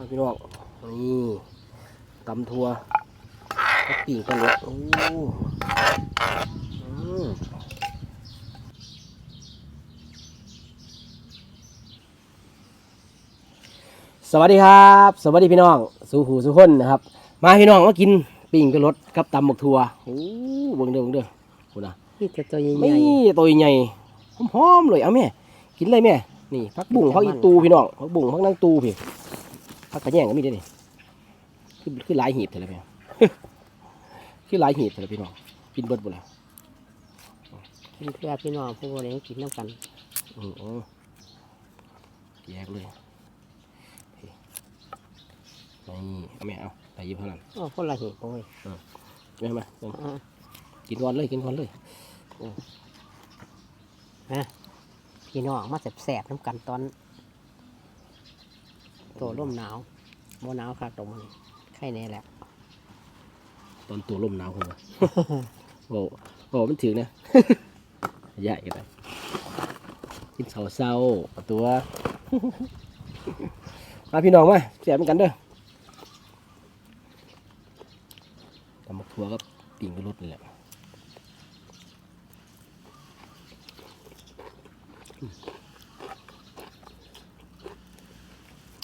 มาพี่น้องนี่ตำทัวกับปิ่งกันเลยโอ้อืมสวัสดีครับ สวัสดีพี่น้องสู่หูสู่คนนะครับ มาพี่น้องมากินปิ่งกันรสกับตำหมกทัวโอ้เบิ่งเด้อเบิ่งเด้อคุณนะนี่จะตัวใหไม่ญ่ตัวใหญ่หอมๆเลยเอาแม่กินเลยแม่นี่พักบุ้งพักอีตูพี่น้องพักบุ้งพักนางตูพี่ พักกระแยงก็มีด้วยนี่คือคือหลายหีบเถอะแม่คือหลายหีบเถอะพี่น้องกินเบิดหมดแล้วๆเป็นเพื่อพี่น้องผู้บริกินน้ำกันอืออแยกเลยนี่เอาแม่เอาใส่ยิบเท่านั้นโอ้คนละเหตุโอ้ยแม่มาอ่ากินก่อนเลยกินก่อนเลยพี่น้องมาแสบๆน้ำกันตอน โตร่มหนาวโมหนาวคักตรงมันไข่แน่แหละ ตอนตัวลมหนาวคนละโอ้โหมันถึงนะใหญ่กันไปกินเสาเศร้าๆเอาตัวมาพี่น้องมาเสียบเหมือนกันเด้อตำบักทัวก็ปิ่งกระลุดนี่แหละ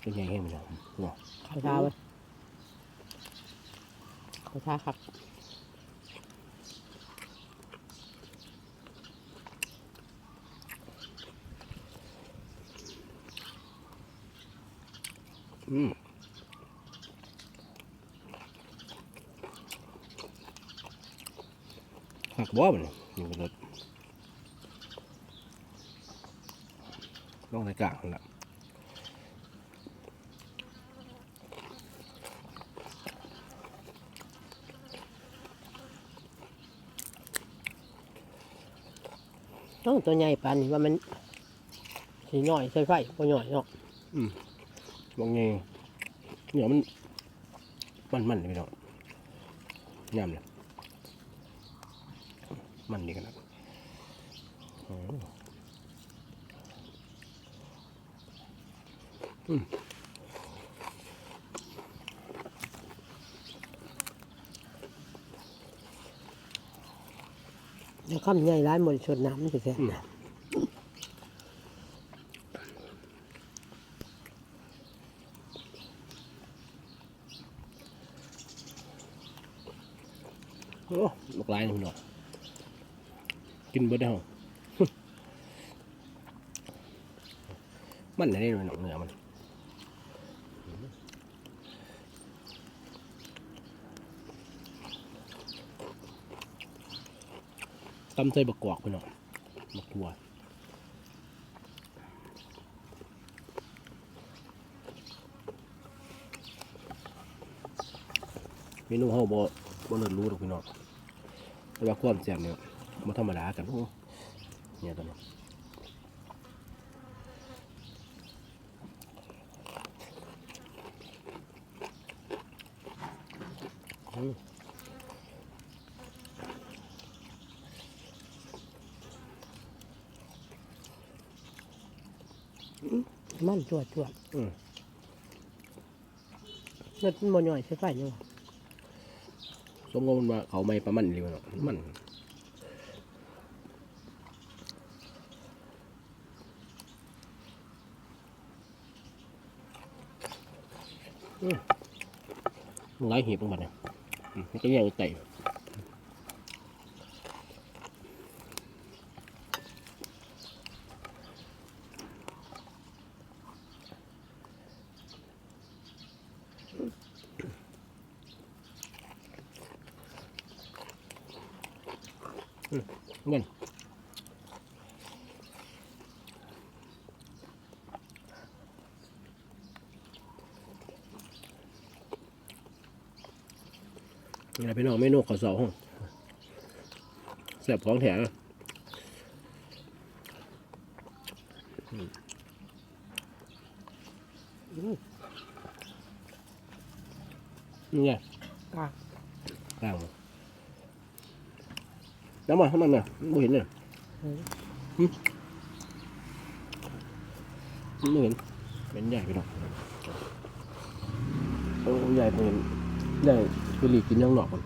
เป็นไงให้มันเนาะเนาะ เขาท้าไว้ เขาท้าคักอืมหักบ่มันนี่รถต้องในกลางนั่นแหละ ต้องตัวใหญ่ปานนี้ว่ามันสีหน่อยใส่ไฟก็หน่อยเนาะมองไงเหนียวมันมันมันเลยพี่น้องยำเลยมันดีขนาดอืม อืมเดี๋ยวข้ามใหญ่ร้ายหมดชนน้ำมันสิแซ่บโอ้ลูกลายนี่พี่น้องกินเบิดได้หรอมันอะได้เลยหนองเนื้อมัน ตำใส่บักกอกพี่น้องบักทัวเมนูเฮาบ่บ่เลิศรู้หรอกพี่น้องแต่ว่าความแซ่บเนี่ยบ่ธรรมดากันโอ้เนี่ยตอนนี้อืม นจวดจวดอืมเงินมันบ่หน่อยใส่ไฟเนาะสมกับมันว่าเขาไม่ประมันเลยเนาะมันอืมมันหลายหีบลงมาเนี่ยอืมมันก็แย่งไก่ เงินนี่แหละพี่น้องเมนูข้าวซอยห้องแซ่บของแถมนี่ไงกล้ากลางมา น้ำมาน้ำมันน่ะไม่เห็นเลยไม่เห็นเป็นใหญ่พี่น้องตัวใหญ่เป็นได้ไปหลีกกินยังหนอกมัน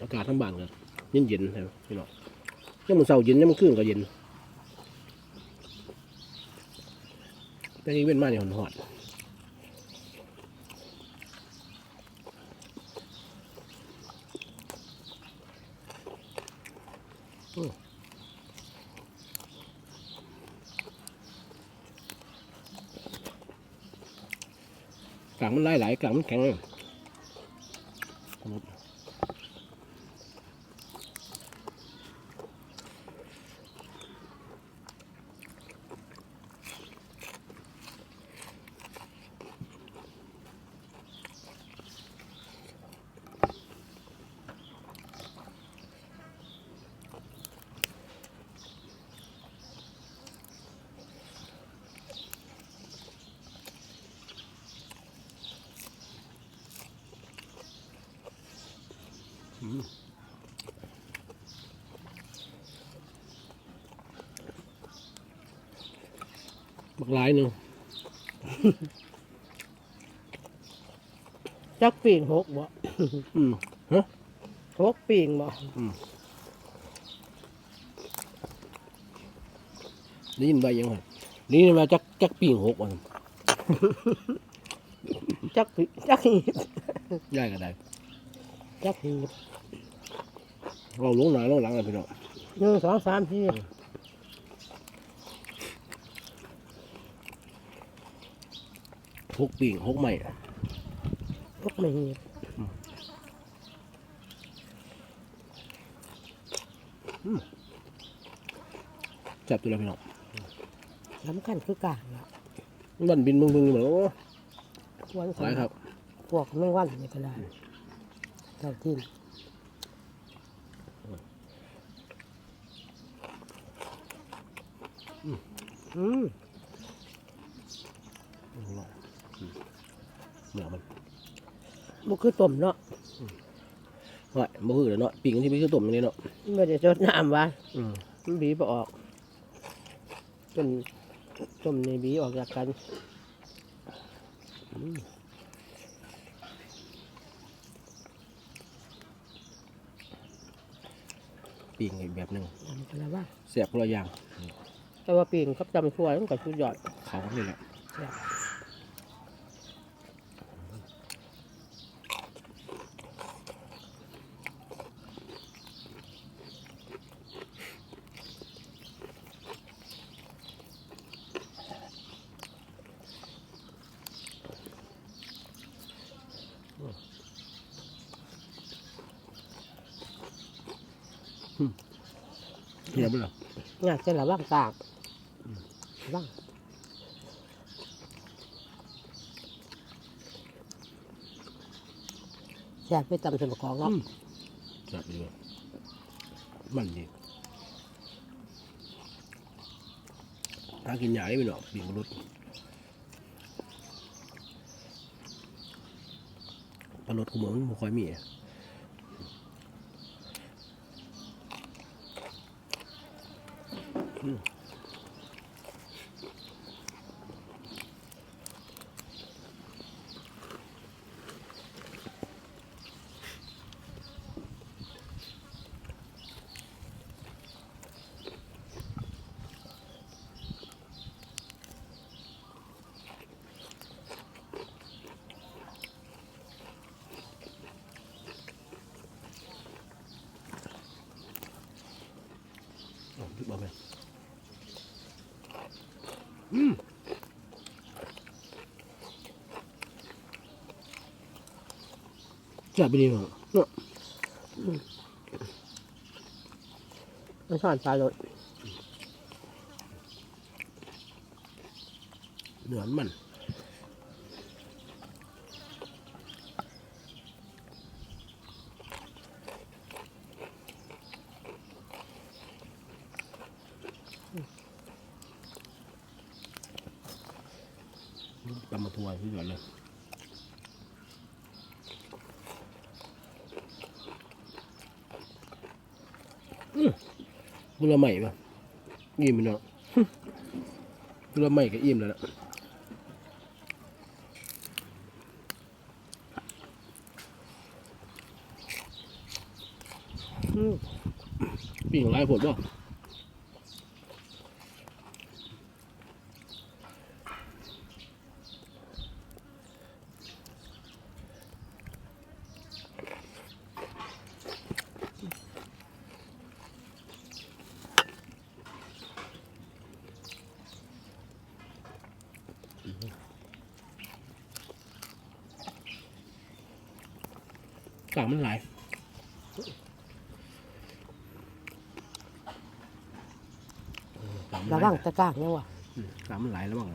อากาศทั้งบ้านกันเย็นเย็นๆครับพี่น้อง ยังมันเสาเย็นยังมันขึ้นก็เย็นแต่ยังเว้นมาเนี่ยหอนหอดอืมกลางมันไล่หลกลางมันแข็งเลย บักหลายหนึ่งจักปีงหกบ่อืมหกปีงบ่ได้ยินใบยังไงนี่มาจักจักปีงหกวันจักปีจักหีบย่ายก็ได้ จักหีบเราลงหนาลงหลังเลยพี่น้องหนึ่งสองสามสี่หกปีงหกใหม่หกไม่หีบจับตัวแล้วพี่น้องสำคัญคือกลางละวันบินบึงบึงๆเหมือนโอ้วันหลายครับ พวกแมงวันนี่ก็ได้ เจ้าที่อืมเหนือมันบุคือต้มเนาะว่าบ่คือเลยเนาะปีงที่ไม่คือต้มอย่างนี้เนาะไม่ได้จดน้ำวะอืมมันบีบออกจนต้มในบีออกจากกัน ปีงอีกแบบหนึ่งทำกันแล้วว่าเสียบคนละอย่างแต่ว่าปีนครับจำช่วต้องก็ชุดยอดเขานี่แหละ เทียบเลยงานเสร็จแล้วว่างตากว่างแซ่บไปตำส่วนประกอบเนาะจับดีเลยมันดีถ้ากินหยาได้พี่น้องปีงมนุษย์ปลาลดกูเหมือนมันบ่ค่อยมี Mm. จับไปดีมั้งเนาะมันสอนปลาเลยเหนือนมันเลย กุละใหม่ป่ะอิ่มเนาะกุละใหม่ก็อิ่มแล้วนะอืมปิ้งหลายผลบ่ กากมันหลายระวังตะกร้างยังวะอืมกากมันหลายแล้วบ้าง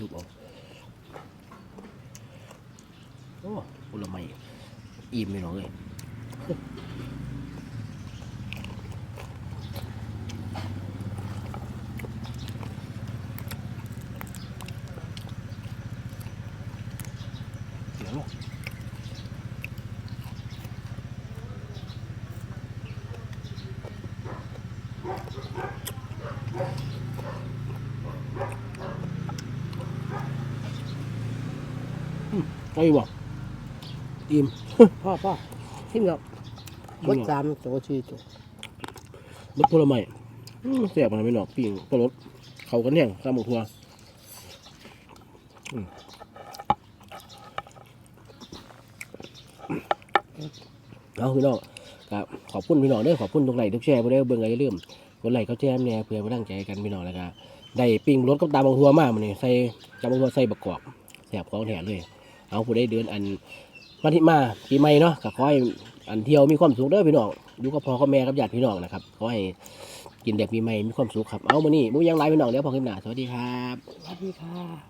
ลูกเอาโอ้ผลไม้อิ่มไม่หรอกเลย เอาอีกบ่อิ่มพ่อพ่อทิมเนาะบดสามตัวสี่ตัวรสผลไม้อืมแซ่บมันไม่หนอกปิ้งก็รสเขากันแห้งตามหมกทัวอืมเอาพี่น้องครับขอบคุณพี่น้องเด้อขอบคุณทุกไลค์ทุกแชร์บ่ได้อเบิ่งอะไรอย่าลืมกดไลค์ก็แชร์แหน่เพื่อบ่ตั้งใจกันพี่น้องแล้วก็ได้ปิ้งรสกับตามบางทัวมามื้อนี้ใส่ตามบางทัวใส่บักกอกแซ่บของแท้เลย เอาผู้ได้เดินอันวันที่มาปีใหม่เนาะก็ขอให้อันเที่ยวมีความสุขเด้อพี่น้องอยู่กับพ่อกับแม่กับญาติพี่น้องนะครับขอให้กินแบบปีใหม่มีความสุขครับเอามานี้มื้อยังไรพี่น้องเดี๋ยวพอคลิปหน้าสวัสดีครับ สวัสดีค่ะ